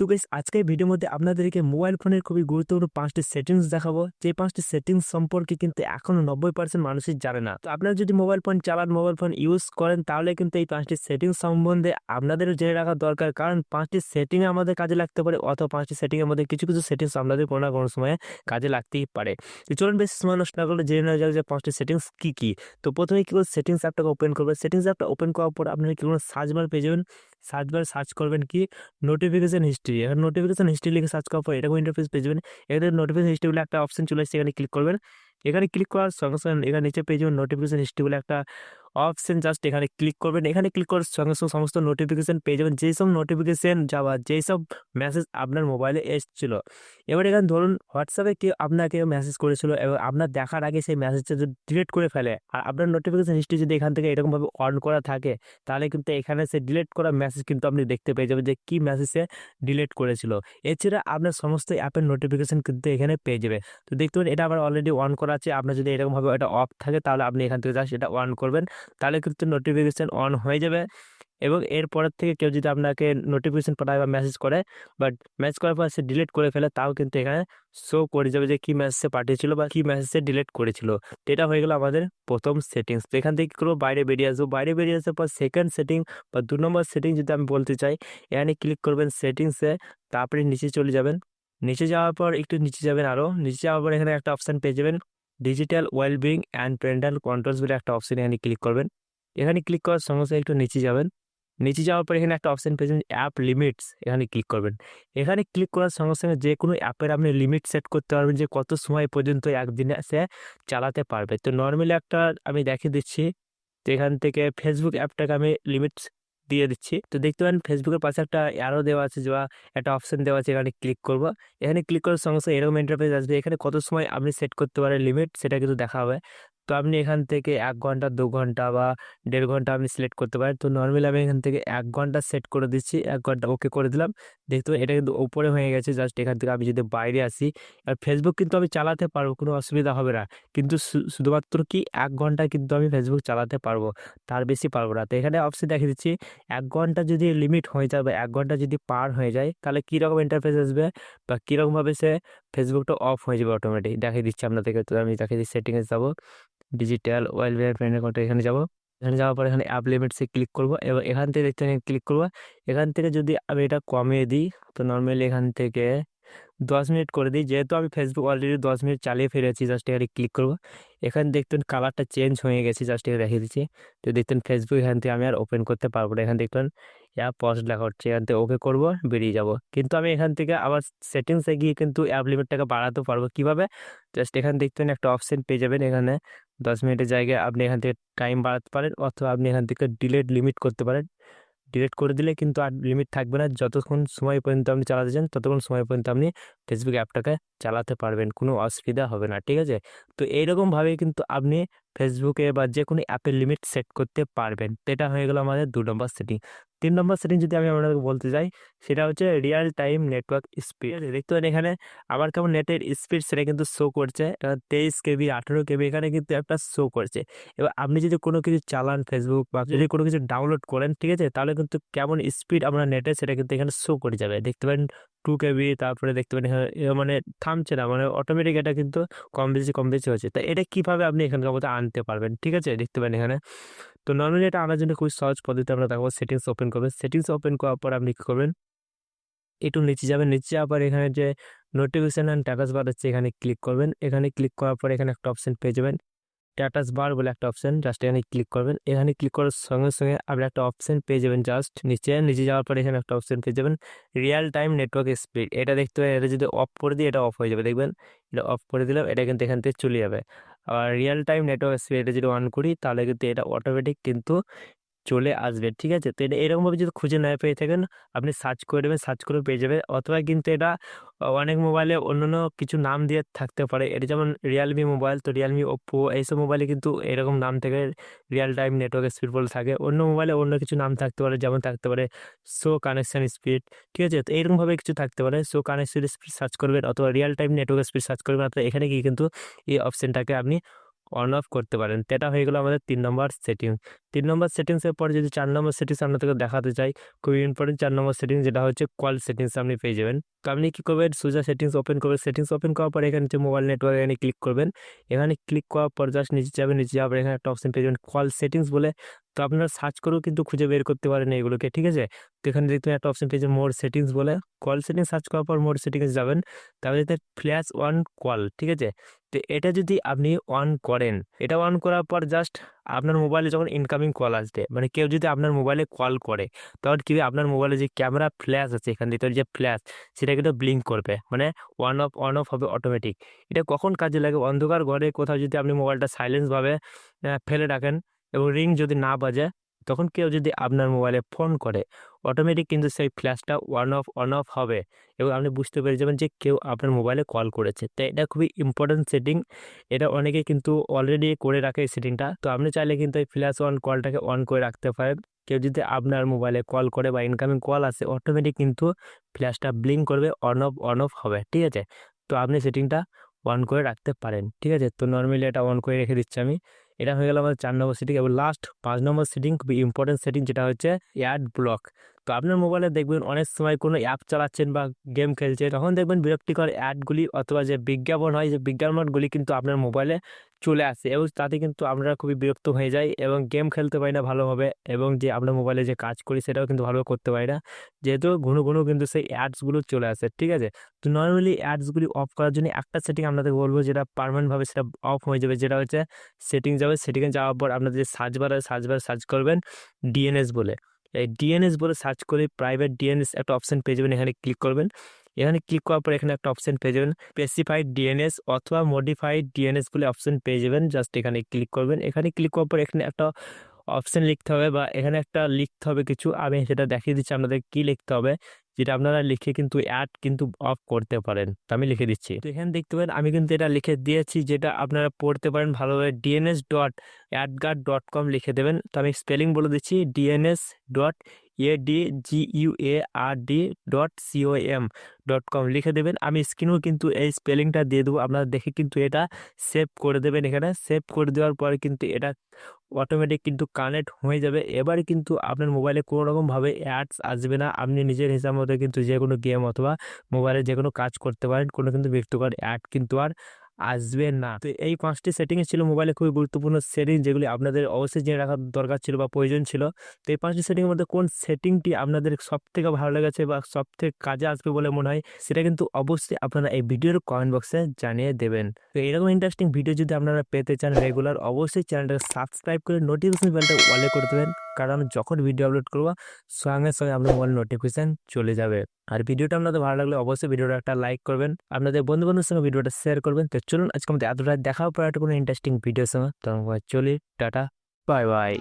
তো গাইস আজকের এই ভিডিওর মধ্যে আপনাদেরকে মোবাইল ফোনের খুবই গুরুত্বপূর্ণ পাঁচটি সেটিংস দেখাবো। যে পাঁচটি সেটিংস সম্পর্কে কিন্তু এখনও নব্বই পার্সেন্ট মানুষই জানে না। তো আপনারা যদি মোবাইল ফোন চালান মোবাইল ফোন ইউজ করেন, তাহলে কিন্তু এই পাঁচটি সেটিংস সম্বন্ধে আপনাদেরও জেনে রাখা দরকার। কারণ পাঁচটি সেটিং আমাদের কাজে লাগতে পারে, অথবা পাঁচটি সেটিং এর মধ্যে কিছু কিছু সেটিংস আপনাদের কোনো না কোনো সময়ে কাজে লাগতেই পারে। তো চলুন বেশি সময় নষ্ট না করলে জেনে নেওয়া যাক যে পাঁচটি সেটিংস কী কী। তো প্রথমে কী করে সেটিংস অ্যাপটাকে ওপেন করবেন সেটিংস অ্যাপটা ওপেন করার পর আপনারা কী করবেন সার্চ বার পেয়ে যাবেন। সার্চ বার সার্চ করবেন কি? নোটিফিকেশন হিস্ট্রি এখানে নোটিফিকেশন হিস্ট্রি লিখে সার্চ করার পর এরকম ইন্টারফেস পেয়ে যাবেন। এখানে নোটিফিকেশন হিস্ট্রি বলে একটা অপশন চলে আসছে এখানে ক্লিক করবেন। এখানে ক্লিক করার সঙ্গে সঙ্গে এখানে নিচে পেয়ে যাবেন নোটিফিকেশন হিস্ট্রি বলে একটা অপশন জাস্ট এখানে ক্লিক করবেন। এখানে ক্লিক করার সঙ্গে সঙ্গে সমস্ত নোটিফিকেশন পেয়ে যাবেন। যেই সব নোটিফিকেশন যাওয়া যেই সব মেসেজ আপনার মোবাইলে এসেছিল। এবার এখানে ধরুন হোয়াটসঅ্যাপে কেউ আপনাকে মেসেজ করেছিল এবং আপনার দেখার আগে সেই মেসেজটা যদি ডিলিট করে ফেলে, আর আপনার নোটিফিকেশান হিস্ট্রি যদি এখান থেকে এরকমভাবে অন করা থাকে, তাহলে কিন্তু এখানে সে ডিলিট করা মেসেজ কিন্তু আপনি দেখতে পেয়ে যাবেন যে কী মেসেজ সে ডিলিট করেছিল। এছাড়া আপনার সমস্ত অ্যাপের নোটিফিকেশন কিন্তু এখানে পেয়ে যাবে। তো দেখতে পাবেন এটা আবার অলরেডি অন করা আছে। আপনার যদি এরকমভাবে এটা অফ থাকে, তাহলে আপনি এখান থেকে জাস্ট এটা অন করবেন। তাহলে কিন্তু নোটিফিকেশান অন হয়ে যাবে। এবং এরপরের থেকে কেউ যদি আপনাকে নোটিফিকেশান পাঠায় বা মেসেজ করে বাট মেসেজ করার পর সে ডিলিট করে ফেলে, তাও কিন্তু এখানে শো করে যাবে যে কী মেসেজে পাঠিয়েছিল বা কী মেসেজে ডিলিট করেছিল। এটা হয়ে গেলো আমাদের প্রথম সেটিংস তো এখান থেকে কী করব? বাইরে বেরিয়ে আসব। বাইরে বেরিয়ে আসার পর সেকেন্ড সেটিং বা দু নম্বর সেটিং যদি আমি বলতে চাই, এখানে ক্লিক করবেন সেটিংসে তারপরে নিচে চলে যাবেন। নিচে যাওয়ার পর একটু নিচে যাবেন আরও নিচে যাওয়ার পর এখানে একটা অপশান পেয়ে যাবেন digital wellbeing and parental controls বলে একটা অপশন এখানে ক্লিক করবেন। এখানে ক্লিক করার সঙ্গে সঙ্গে একটু নিচে যাবেন। নিচে যাওয়ার পর এখানে একটা অপশান পেয়েছেন অ্যাপ লিমিটস এখানে ক্লিক করবেন। এখানে ক্লিক করার সঙ্গে সঙ্গে যে কোনো অ্যাপের আপনি লিমিট সেট করতে পারবেন যে কত সময় পর্যন্ত একদিনে সে চালাতে পারবে। তো নর্মালি একটা আমি দেখিয়ে দিচ্ছি। তো এখান থেকে ফেসবুক অ্যাপটাকে আমি লিমিটস দিয়ে দিচ্ছি। তো দেখতে পারেন ফেসবুকের পাশে একটা অ্যারো দেওয়া আছে বা একটা অপশন দেওয়া আছে, এখানে ক্লিক করব। এখানে ক্লিক করার সঙ্গে সঙ্গে এরকম ইন্টারফেস আসবে। এখানে কত সময় আপনি সেট করতে পারেন লিমিট সেটা কিন্তু দেখা হবে। তো আপনি এখান থেকে এক ঘণ্টা, দু ঘণ্টা বা দেড় ঘণ্টা আপনি সিলেক্ট করতে পারেন। তো নর্মালি আমি এখান থেকে এক ঘণ্টা সেট করে দিচ্ছি, এক ঘণ্টা ওকে করে দিলাম। দেখতে এটা কিন্তু ওপরে হয়ে গেছে জাস্ট এখান থেকে আমি যদি বাইরে আসি, আর ফেসবুক কিন্তু আমি চালাতে পারব, কোনো অসুবিধা হবে না। কিন্তু শুধুমাত্র কি এক ঘণ্টা কিন্তু আমি ফেসবুক চালাতে পারব, তার বেশি পারব না। তো এখানে অপশন দেখে দিচ্ছি, এক ঘণ্টা যদি লিমিট হয়ে যায় বা এক ঘণ্টা যদি পার হয়ে যায়, তাহলে কীরকম ইন্টারফেস আসবে বা কীরকমভাবে সে ফেসবুকটা অফ হয়ে যাবে অটোমেটিক দেখিয়ে দিচ্ছি আপনাদেরকে, তো আমি দেখিয়ে দিচ্ছি সেটিংয়ে যাব। ডিজিটাল ওয়েলফেয়ার ফ্রেন্ডের কথা এখানে যাব। এখানে যাওয়ার পর এখানে অ্যাপ লিমিটসে ক্লিক করব এবং এখান থেকে দেখতে ক্লিক করব। এখান থেকে যদি আমি এটা কমিয়ে দিই, তো নর্মালি এখান থেকে দশ মিনিট করে দিই। যেহেতু আমি ফেসবুক অলরেডি দশ মিনিট চালিয়ে ফিরেছি জাস্ট এখানে ক্লিক করব। এখানে দেখতেন কালারটা চেঞ্জ হয়ে গেছে জাস্ট এখানে দেখিয়ে দিচ্ছি। তো দেখতেন ফেসবুক এখান থেকে আমি আর ওপেন করতে পারব না। এখান দেখতেন অ্যাপ পস্ট লেখা হচ্ছে, এখান থেকে ওকে করব, বেরিয়ে যাব। কিন্তু আমি এখান থেকে আবার সেটিংসে গিয়ে কিন্তু অ্যাপ লিমিটটাকে বাড়াতে পারব। কীভাবে? জাস্ট এখানে দেখতেন একটা অপশন পেয়ে যাবেন এখানে। দশ মিনিটের জায়গায় আপনি এখান থেকে টাইম বাড়াতে পারেন অথবা আপনি এখান থেকে ডিলেট লিমিট করতে পারেন। ডিলেট করে দিলে কিন্তু আর লিমিট থাকবে না। যতক্ষণ সময় পর্যন্ত আপনি চালাতে চান, ততক্ষণ সময় পর্যন্ত আপনি ফেসবুক অ্যাপটাকে চালাতে পারবেন। কোনো অসুবিধা হবে না, ঠিক আছে? তো এইরকমভাবে কিন্তু আপনি ফেসবুকে বা যে কোনো অ্যাপের লিমিট সেট করতে পারবেন। এটা হয়ে গেল আমাদের দু নম্বর সেটিং তিন নম্বর সেটিং যদি আমি আপনাদেরকে বলতে চাই সেটা হচ্ছে রিয়েল টাইম নেটওয়ার্ক স্পিড দেখতে পারেন এখানে আমার কেমন নেটের স্পিড সেটা কিন্তু শো করছে। তেইশ কেবি, আঠেরো কেবি, এখানে কিন্তু একটা শো করছে। এবার আপনি যদি কোনো কিছু চালান ফেসবুক বা যদি কোনো কিছু ডাউনলোড করেন, ঠিক আছে? তাহলে কিন্তু কেমন স্পিড আপনার নেটে সেটা কিন্তু এখানে শো করে যাবে। দেখতে পারেন টু কেবি তারপরে দেখতে পারেন মানে থামছে না মানে অটোমেটিক এটা কিন্তু কম বেশি কম বেশি হচ্ছে। তা এটা কীভাবে আপনি এখানকার মধ্যে আনতে পারবেন? ঠিক আছে? দেখতে পারেন এখানে। তো নর্মালি এটা আনার জন্য খুবই সহজ পদ্ধতি আমরা দেখব সেটিংস ওপেন করবেন। সেটিংস ওপেন করার পর আপনি কী করবেন? একটু নিচে যাবেন, নিচে যাওয়ার পর এখানে যে নোটিফিকেশান অ্যান্ড স্ট্যাটাস বার হচ্ছে এখানে ক্লিক করবেন। এখানে ক্লিক করার পর এখানে একটা অপশন পেয়ে যাবেন। স্ট্যাটাস বার বলে একটা অপশন জাস্ট এখানে ক্লিক করবেন। এখানে ক্লিক করার সঙ্গে সঙ্গে আপনি একটা অপশন পেয়ে যাবেন জাস্ট নিচে নিচে যাওয়ার পরে এখানে একটা অপশন পেয়ে যাবেন। রিয়েল টাইম নেটওয়ার্ক স্পিড এটা দেখতে হবে এটা যদি অফ করে দিই, এটা অফ হয়ে যাবে, দেখবেন? এটা অফ করে দিলাম, এটা কিন্তু এখান থেকে চলে যাবে। আর রিয়েল টাইম নেটওয়ার্ক স্পিড এটা যদি অন করি, তাহলে কিন্তু এটা অটোমেটিক কিন্তু চলে আসবে, ঠিক আছে? তো এটা এরকমভাবে যদি খুঁজে না পেয়ে থাকেন, আপনি সার্চ করে দেবেন সার্চ করে পেয়ে যাবে অথবা কিন্তু এটা অনেক মোবাইলে অন্যান্য কিছু নাম দিয়ে থাকতে পারে। এটা যেমন রিয়েলমি মোবাইল, তো রিয়েলমি ওপো এইসব মোবাইলে কিন্তু এরকম নাম থেকে রিয়েল টাইম নেটওয়ার্ক স্পিড বলে থাকে। অন্য মোবাইলে অন্য কিছু নাম থাকতে পারে, যেমন থাকতে পারে শো কানেকশান স্পিড ঠিক আছে? তো এইরকমভাবে কিছু থাকতে পারে। সো কানেকশন স্পিড সার্চ করবেন অথবা real time network speed search করবেন। অর্থাৎ এখানে গিয়ে কিন্তু এই অপশানটাকে আপনি অন অফ করতে পারেন। এটা হয়ে গেলো আমাদের তিন নম্বর সেটিংস তিন নম্বর সেটিংসের পর যদি চার নম্বর সেটিংস আপনাদেরকে দেখাতে চাই, খুবই ইম্পর্টেন্ট চার নম্বর সেটিংস যেটা হচ্ছে কল সেটিংস আপনি পেয়ে যাবেন। তো আপনি কী করবেন? সোজা সেটিংস ওপেন করবেন। সেটিংস ওপেন করার পর এখানে যে মোবাইল নেটওয়ার্ক এখানে ক্লিক করবেন। এখানে ক্লিক করার পর জাস্ট নিচে যাবেন, নিচে পর এখানে একটা অপশন পেয়ে যাবেন কল সেটিংস বলে। তো আপনারা সার্চ করেও কিন্তু খুঁজে বের করতে পারেন এগুলোকে, ঠিক আছে? তো এখানে দেখতে পাবেন একটা অপশন পেয়েছে মোর সেটিংস বলে। কল সেটিংস সার্চ করার পর মোর সেটিংস যাবেন। যেতে ফ্ল্যাশ ওয়ান কল ঠিক আছে? তো এটা যদি আপনি অন করেন, এটা অন করার পর জাস্ট আপনার মোবাইলে যখন ইনকামিং কল আসবে মানে কেউ যদি আপনার মোবাইলে কল করে, তখন কী আপনার মোবাইলে যে ক্যামেরা ফ্ল্যাশ আছে, এখান থেকে যে ফ্ল্যাশ সেটা কিন্তু ব্লিঙ্ক করবে মানে অন অফ অন অফ হবে অটোমেটিক এটা কখন কাজে লাগে? অন্ধকার ঘরে কোথাও যদি আপনি মোবাইলটা সাইলেন্সভাবে ফেলে রাখেন এবং রিং যদি না বাজে তখন কেউ যদি আপনার মোবাইলে ফোন করে অটোমেটিক কিন্তু সেই ফ্ল্যাশটা ওয়ান অফ অন অফ হবে এবং আপনি বুঝতে পেরে যাবেন যে কেউ আপনার মোবাইলে কল করেছে। তো এটা খুবই ইম্পর্ট্যান্ট সেটিং এটা অনেকে কিন্তু অলরেডি করে রাখে এই সেটিংটা তো আপনি চাইলে কিন্তু এই ফ্ল্যাশ অন কলটাকে অন করে রাখতে পারেন। কেউ যদি আপনার মোবাইলে কল করে বা ইনকামিং কল আসে অটোমেটিক কিন্তু ফ্ল্যাশটা ব্লিঙ্ক করবে অন অফ অন অফ হবে। ঠিক আছে? তো আপনি সেটিংটা অন করে রাখতে পারেন। ঠিক আছে? তো নর্মালি এটা অন করে রেখে দিচ্ছি আমি। এটা হয়ে গেল আমাদের চার নম্বর সিটিং এবং লাস্ট পাঁচ নম্বর সিটিং ইম্পর্টেন্ট সেটিং যেটা হচ্ছে অ্যাড ব্লক তো আপনার মোবাইলে দেখবেন অনেক সময় কোনো অ্যাপ চালাচ্ছেন বা গেম খেলছে তখন দেখবেন বিরক্তিকর অ্যাডগুলি অথবা যে বিজ্ঞাপন হয়, যে বিজ্ঞাপনগুলি কিন্তু আপনার মোবাইলে চলে আসে এবং তাতে কিন্তু আমরা খুবই বিরক্ত হয়ে যাই এবং গেম খেলতে পারি না ভালোভাবে এবং যে আপনার মোবাইলে যে কাজ করি সেটাও কিন্তু ভালোভাবে করতে পারি না। যেহেতু ঘন ঘন কিন্তু সেই অ্যাডসগুলো চলে আসে, ঠিক আছে? তো নর্মালি অ্যাডসগুলি অফ করার জন্য একটা সেটিং আপনাদের বলব যেটা পারমানেন্টভাবে সেটা অফ হয়ে যাবে, যেটা হচ্ছে সেটিং যাবে। সেটিংয়ে যাওয়ার পর আপনাদের যে search bar search bar search করবেন ডিএনএস বলে। ডিএনএস বলে সার্চ করে প্রাইভেট ডিএনএস একটা অপশন পেয়ে যাবেন, এখানে ক্লিক করবেন। এখানে ক্লিক করার পর এখানে একটা অপশন পেয়ে যাবেন স্পেসিফাইড ডিএনএস অথবা মডিফাইড ডিএনএস বলে অপশন পেয়ে যাবেন জাস্ট এখানে ক্লিক করবেন। এখানে ক্লিক করার পর এখানে একটা অপশন লিখতে হবে বা এখানে একটা লিখতে হবে কিছু। আমি সেটা দেখিয়ে দিচ্ছি, আপনাদের কি লিখতে হবে, যেটা আপনারা লিখে কিন্তু অ্যাড কিন্তু অফ করতে পারেন। তো আমি লিখে দিচ্ছি। তো এখানে দেখতে পারেন, আমি কিন্তু এটা লিখে দিয়েছি, যেটা আপনারা পড়তে পারেন ভালোভাবে। DNS dot AdGuard dot com লিখে দেবেন। তো আমি স্পেলিং বলে দিচ্ছি DNS dot D G U A R D dot C O M dot com লিখে দেবেন। আমি স্ক্রিনেও কিন্তু এই স্পেলিংটা দিয়ে দেবো। আপনারা দেখে কিন্তু এটা সেভ করে দেবেন এখানে। সেভ করে দেওয়ার পরে কিন্তু এটা অটোমেটিক কিন্তু কানেক্ট হয়ে যাবে। এবারে কিন্তু আপনার মোবাইলে কোনো রকমভাবে অ্যাডস আসবে না। আপনি নিজের হিসাব মতো কিন্তু যে কোনো গেম অথবা মোবাইলে যে কোনো কাজ করতে পারেন। কোনো কিন্তু ব্যক্তিগত অ্যাড কিন্তু আর আসবে না। তো এই পাঁচটি সেটিংয়ে ছিল মোবাইলে খুবই গুরুত্বপূর্ণ সেটিং যেগুলি আপনাদের অবশ্যই জেনে রাখার দরকার ছিল বা প্রয়োজন ছিল। তো এই পাঁচটি সেটিংয়ের মধ্যে কোন সেটিংটি আপনাদের সব থেকে ভালো লেগেছে বা সব থেকে কাজে আসবে বলে মনে হয়, সেটা কিন্তু অবশ্যই আপনারা এই ভিডিওর কমেন্ট বক্সে জানিয়ে দেবেন। তো এরকম ইন্টারেস্টিং ভিডিও যদি আপনারা পেতে চান রেগুলার অবশ্যই চ্যানেলটাকে সাবস্ক্রাইব করে নোটিফিকেশন বেলটা অলে করে দেবেন। কারণ যখন ভিডিও আপলোড করব, সঙ্গে সঙ্গে আপনার মোবাইল নোটিফিকেশান চলে যাবে। আর ভিডিওটা আপনাদের ভালো লাগলে অবশ্যই ভিডিওটা একটা লাইক করবেন। আপনাদের বন্ধু বান্ধবের সঙ্গে ভিডিওটা শেয়ার করবেন। তো চলুন, আজকে আমাদের এতটা দেখা পড়া একটা কোনো ইন্টারেস্টিং ভিডিওর সঙ্গে। তখন চলি, টাটা বাই বাই